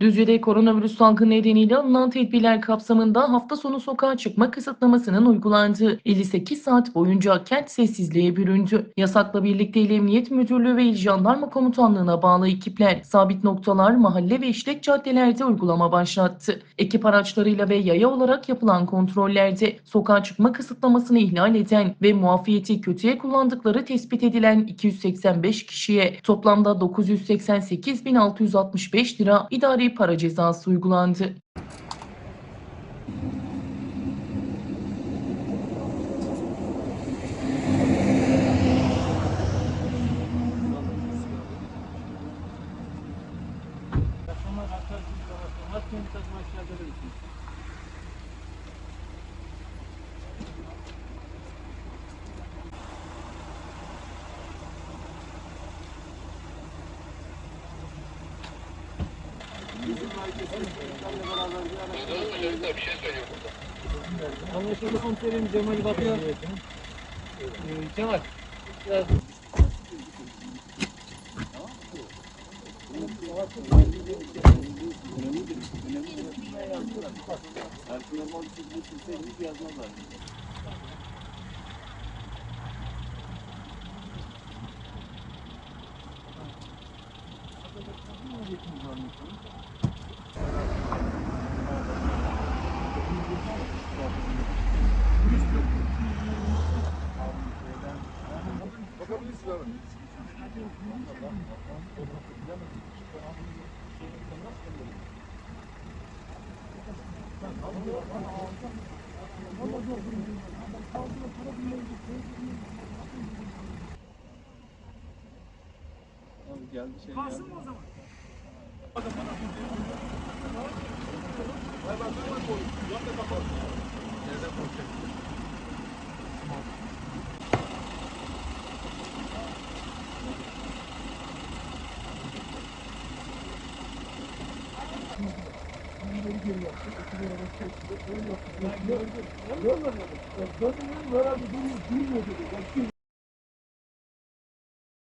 Düzce'de koronavirüs salgını nedeniyle alınan tedbirler kapsamında hafta sonu sokağa çıkma kısıtlamasının uygulandığı 58 saat boyunca kent sessizliğe büründü. Yasakla birlikte İl Emniyet Müdürlüğü ve İl Jandarma Komutanlığı'na bağlı ekipler sabit noktalar, mahalle ve işlek caddelerde uygulama başlattı. Ekip araçlarıyla ve yaya olarak yapılan kontrollerde sokağa çıkma kısıtlamasını ihlal eden ve muafiyeti kötüye kullandıkları tespit edilen 285 kişiye toplamda 988.665 lira idari para cezası uygulandı. Akşamlar arkadaşlar Anlaşıldı komiserim Cemal Batı. Ee, Cemal. Biraz Geldi şey Kalsın mı o zaman? Hayır ben de koyayım. Yan da kapat. Nerede koyacak? geri yaptım. İki lira da çekti. Öyle yaptım. Görmedim. Görmedim. Dönüyorum. Herhalde duruyor. Durmuyor dedi.